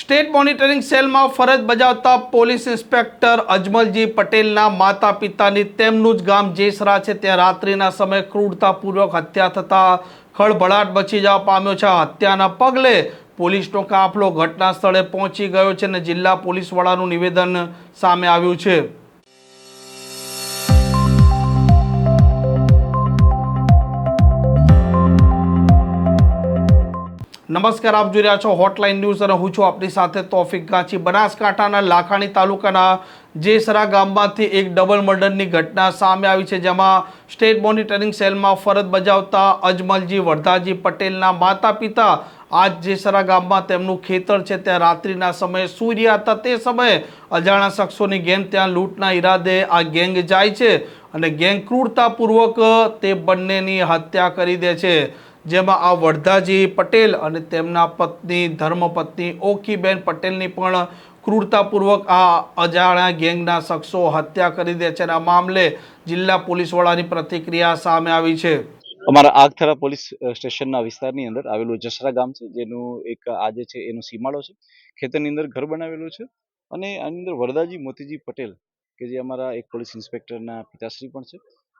State monitoring સેલમાં ફરજ બજાવતા પોલીસ ઇન્સ્પેક્ટર અજમલજી પટેલના માતા પિતાની તેમનું જ ગામ જેસરા છે. ત્યાં રાત્રિના સમયે ક્રૂરતાપૂર્વક હત્યા થતાં ખળભળાટ બચી જવા પામ્યો છે. હત્યાના પગલે પોલીસનો કાફલો ઘટના સ્થળે પહોંચી ગયો છે અને જિલ્લા પોલીસ વડાનું નિવેદન સામે આવ્યું છે. નમસ્કાર, આપ જોઈ રહ્યા છો હોટલાઇન ન્યૂઝ અને હું છું આપની સાથે તોફિક ગાંચી બનાસકાંઠાના લાખાણી તાલુકાના જેસરા ગામમાંથી એક ડબલ મર્ડરની ઘટના સામે આવી છે, જેમાં સ્ટેટ મોનિટરિંગ સેલમાં ફરજ બજાવતા અજમલજી વરધાજી પટેલના માતા પિતા આજ જેસરા ગામમાં તેમનું ખેતર છે. ત્યાં રાત્રિના સમયે સૂર્ય હતા. તે સમયે અજાણા શખ્સોની ગેંગ ત્યાં લૂંટના ઈરાદે આ ગેંગ જાય છે અને ગેંગ ક્રૂરતાપૂર્વક તે બંનેની હત્યા કરી દે છે. જેમાં આ વરધાજી પટેલ અને તેમના પત્ની, ધર્મપત્ની ઓખીબેન પટેલની પણ ક્રૂરતાપૂર્વક આ અજાણ્યા ગેંગના શખ્સો હત્યા કરી દે છે અને આ મામલે જિલ્લા પોલીસ વડાની પ્રતિક્રિયા સામે આવી છે. અમારા આગથરા પોલીસ સ્ટેશનના વિસ્તારની અંદર આવેલું જસરા ગામ છે, જેનું એક આજે છે એનો સીમાડો છે. ખેતરની અંદર ઘર બનાવેલું છે અને આની અંદર વરદાજી મોતીજી પટેલ, કે જે અમારા એક પોલીસ ઇન્સ્પેક્ટરના પિતાશ્રી પણ છે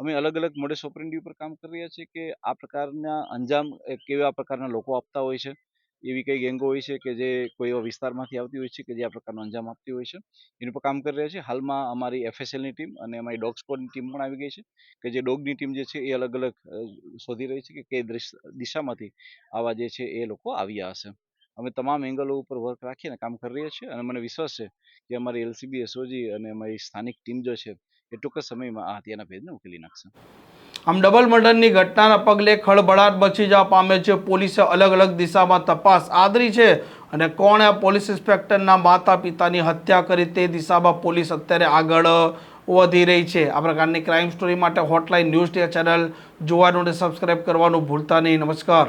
અમે અલગ અલગ મોડેસ ઓપરેન્ડી ઉપર કામ કરી રહ્યા છીએ કે આ પ્રકારના અંજામ કેવા પ્રકારના લોકો આપતા હોય છે, એવી કઈ ગેંગો હોય છે કે જે કોઈ એવા વિસ્તારમાંથી આવતી હોય છે કે જે આ પ્રકારનો અંજામ આપતી હોય છે. એની ઉપર કામ કરી રહ્યા છે હાલમાં અમારી એફએસએલની ટીમ અને અમારી ડોગ સ્કોડની ટીમ પણ આવી ગઈ છે કે જે ડોગની ટીમ જે છે એ અલગ અલગ શોધી રહી છે કે કઈ દિશામાંથી આવા જે છે એ લોકો આવ્યા હશે. અમે તમામ એંગલો ઉપર વર્ક રાખીને કામ કરી રહ્યા છીએ અને મને વિશ્વાસ છે કે અમારી એલસીબી એસઓજી અને અમારી સ્થાનિક ટીમ જો છે, એ ટૂંક જ સમયમાં આ હત્યાના ભેદને ઉકેલી નાખશે. આમ ડબલ મર્ડરની ઘટનાના પગલે ખળભળાટ મચી જવા પામે છે પોલીસે અલગ અલગ દિશામાં તપાસ આદરી છે અને કોણે પોલીસ ઇન્સ્પેક્ટરના માતા પિતાની હત્યા કરી તે દિશામાં પોલીસ અત્યારે આગળ વધી રહી છે. આ પ્રકારની ક્રાઇમ સ્ટોરી માટે હોટલાઇન ન્યૂઝ ચેનલ જોવાનું અને સબસ્ક્રાઇબ કરવાનું ભૂલતા નહીં. નમસ્કાર.